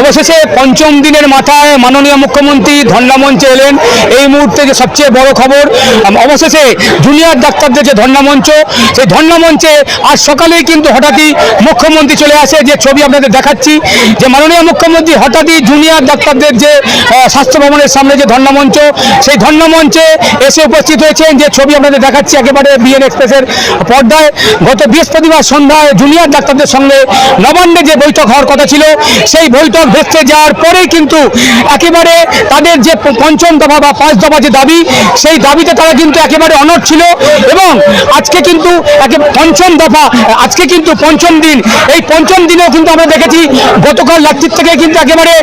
অবশেষে পঞ্চম দিনের মাথায় মাননীয় মুখ্যমন্ত্রী ধর্ণা মঞ্চে এলেন। এই মুহূর্তে যে সবচেয়ে বড় খবর অবশেষে জুনিয়র ডাক্তারদের যে ধর্ণা মঞ্চ সেই ধর্ণা মঞ্চে আজ সকালেই কিন্তু হঠাৎই মুখ্যমন্ত্রী চলে আসে। যে ছবি আপনাদের দেখাচ্ছি, যে মাননীয় মুখ্যমন্ত্রী হঠাৎই জুনিয়র ডাক্তারদের যে স্বাস্থ্য ভবনের সামনে যে ধর্ণা মঞ্চ সেই ধর্ণা মঞ্চে এসে উপস্থিত হয়েছেন। যে ছবি আপনাদের দেখাচ্ছি, একেবারে বিএন এক্সপ্রেসের পর্দায়। গত বৃহস্পতিবার সন্ধ্যায় জুনিয়র ডাক্তারদের সঙ্গে নবান্নে যে বৈঠক হওয়ার কথা ছিল, সেই বৈঠক ভেস্তে যাওয়ার পরেই কিন্তু একেবারে তাদের যে পঞ্চম দফা বা পাঁচ দফা যে দাবি, সেই দাবিতে তারা কিন্তু একেবারে অনড় ছিল এবং আজকে কিন্তু পঞ্চম দফা, আজকে কিন্তু পঞ্চম দিন। এই পঞ্চম দিনেও কিন্তু আমরা দেখেছি গতকাল রাত্রির থেকে কিন্তু একেবারে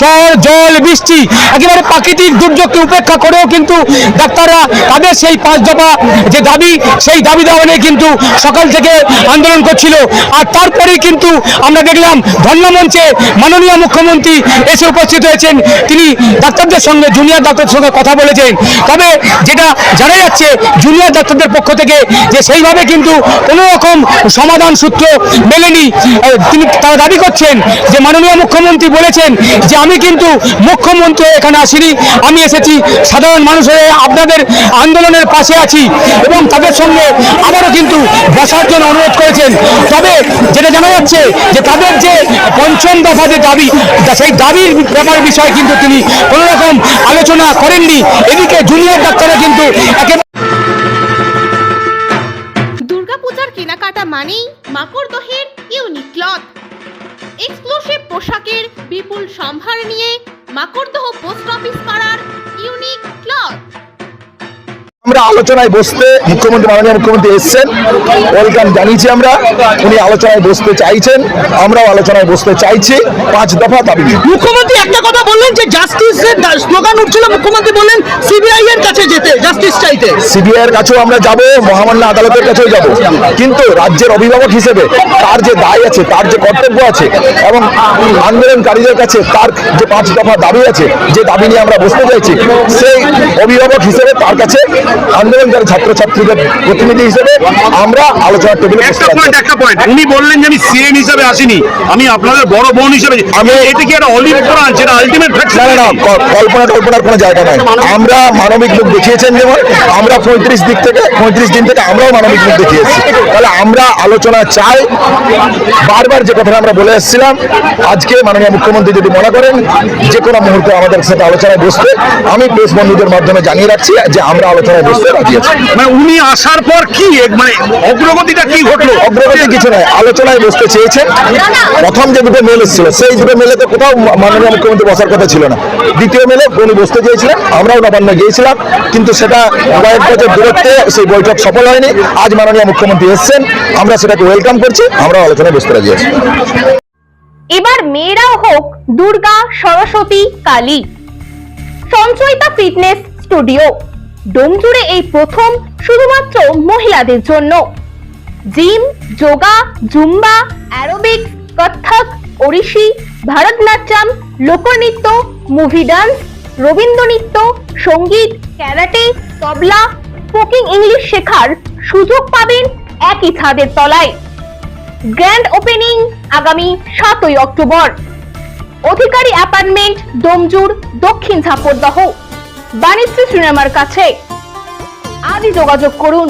ঝড়, জল, বৃষ্টি, একেবারে প্রাকৃতিক দুর্যোগকে উপেক্ষা করেও কিন্তু ডাক্তাররা তাদের সেই পাঁচ দফা যে দাবি, সেই দাবি দেওয়া নিয়ে কিন্তু সকাল থেকে আন্দোলন করছিল। আর তারপরেই কিন্তু আমরা দেখলাম ধর্ণা মঞ্চে মাননীয় মুখ্যমন্ত্রী এসে উপস্থিত হয়েছেন। তিনি ডাক্তারদের সঙ্গে জুনিয়র ডাক্তারদের সঙ্গে কথা বলেছেন। তবে যেটা জানা যাচ্ছে জুনিয়র ডাক্তারদের পক্ষ থেকে যে সেইভাবে কিন্তু কোনো রকম সমাধান সূত্র মেলেনি। তিনি তারা দাবি করছেন যে মাননীয় মুখ্যমন্ত্রী বলেছেন যে আমি কিন্তু মুখ্যমন্ত্রী এখানে আসিনি। আমি এসেছি সাধারণ মানুষ হয়ে আপনাদের আন্দোলনের পাশে আছি এবং তাদের সঙ্গে আবারও কিন্তু বসার জন্য অনুরোধ করেছেন। তবে যেটা জানা যাচ্ছে যে তাদের যে পঞ্চম দফা যে দাবি সেই দাবির ব্যাপার বিষয়ে কিন্তু তিনি কোন রকম আলোচনা করেননি। এদিকে জুনিয়র ডাক্তাররা কিন্তু দুর্গাপূজার কেনাকাটা মানেই মাকড়দহের ইউনিক ক্লথ। এক্সক্লুসিভ পোশাকের বিপুল সম্ভার নিয়ে মাকড়দহ পোস্ট অফিস পাড়ার ইউনিক আমরা আলোচনায় বসতে মুখ্যমন্ত্রী মাননীয় মুখ্যমন্ত্রী এসেছেন। ওয়েলকাম জানিয়েছি আমরা। উনি আলোচনায় বসতে চাইছেন। আমরাও আলোচনায় বসতে চাইছি। পাঁচ দফা দাবি মুখ্যমন্ত্রী একটা কথা বললেন যে জাস্টিসের স্লোগান উঠছিল মুখ্যমন্ত্রী বললেন সিবিআই এর কাছে যেতে জাস্টিস চাইতে। সিবিআই এর কাছেও আমরা যাব মহামান্য আদালতের কাছেও যাব। কিন্তু রাজ্যের অভিভাবক হিসেবে তার যে দায় আছে তার যে কর্তব্য আছে এবং আন্দোলনকারীদের কাছে তার যে পাঁচ দফা দাবি আছে যে দাবি নিয়ে আমরা বসতে চাইছি সেই অভিভাবক হিসেবে তার কাছে আন্দোলনকারী ছাত্রছাত্রীদের প্রতিনিধি হিসেবে আমরা আলোচনার টেবিলে একটা। পয়েন্ট একটা পয়েন্ট উনি বললেন যে আমি সিএম হিসেবে আসিনি। আমি আপনাদের বড় বোন হিসেবে আমি এটা কি একটা অলিভ আলটিমেট ফ্যাক্ট না ক- কল্পনা কল্পনার কোনো জায়গা নাই। আমরা মানবিক মুখ দেখিয়েছেন যেমন আমরা পঁয়ত্রিশ দিক থেকে পঁয়ত্রিশ দিন থেকে আমরাও মানবিক মুখ দেখিয়েছি। তাহলে আমরা আলোচনা চাই। বারবার যে কথাটা আমরা বলে এসেছিলাম আজকে মাননীয় মুখ্যমন্ত্রী যদি মনে করেন যে কোনো মুহূর্তে আমাদের সাথে আলোচনায় বসতে আমি প্রেস বন্ধুদের মাধ্যমে জানিয়ে রাখছি যে আমরা আলোচনায় বসতে রাজি আছি। মানে উনি আসার পর কি এক- মানে অগ্রগতিটা কি ঘটলো? অগ্রগতি কিছু নয় আলোচনায় বসতে চেয়েছেন। প্রথম যে দুটো মেল এসেছিল সেই দুটো মেলে তো কোথাও মাননীয় মুখ্যমন্ত্রী বসার কথা ছিল না। দ্বিতীয় মেলে উনি বসতে চেয়েছিলেন আমরাও নবান্ন গিয়েছিলাম কিন্তু সেটা কয়েক বছর দূরত্বে সেই বৈঠক সফল হয়নি। আজ মাননীয় মুখ্যমন্ত্রী এসছেন আমরা সেটাকে ওয়েলকাম করছি আমরাও আলোচনায় বসতে রাজি আছি। এবার মেয়েরাও হোক দুর্গা সরস্বতী কালী। সঞ্চয়িতা ফিটনেস স্টুডিও ডোমজুড়ে এই প্রথম শুধুমাত্র মহিলাদের জন্য। Gym, yoga, zumba, aerobics Kathak Odissi, Bharatanatyam, লোকনৃত্য, মুভি ডান্স, রবীন্দ্রনৃত্য, সংগীত, ক্যারাটে, তবলা, স্পোকিং ইংলিশ শেখার সুযোগ পাবেন একই ছাদের তলায়। গ্র্যান্ড ওপেনিং আগামী সাতই অক্টোবর। অধিকারী অ্যাপার্টমেন্ট, ডোমজুর, দক্ষিণ ঝাপরদহ বাণিজ্য সিনেমার কাছে। আজই যোগাযোগ করুন।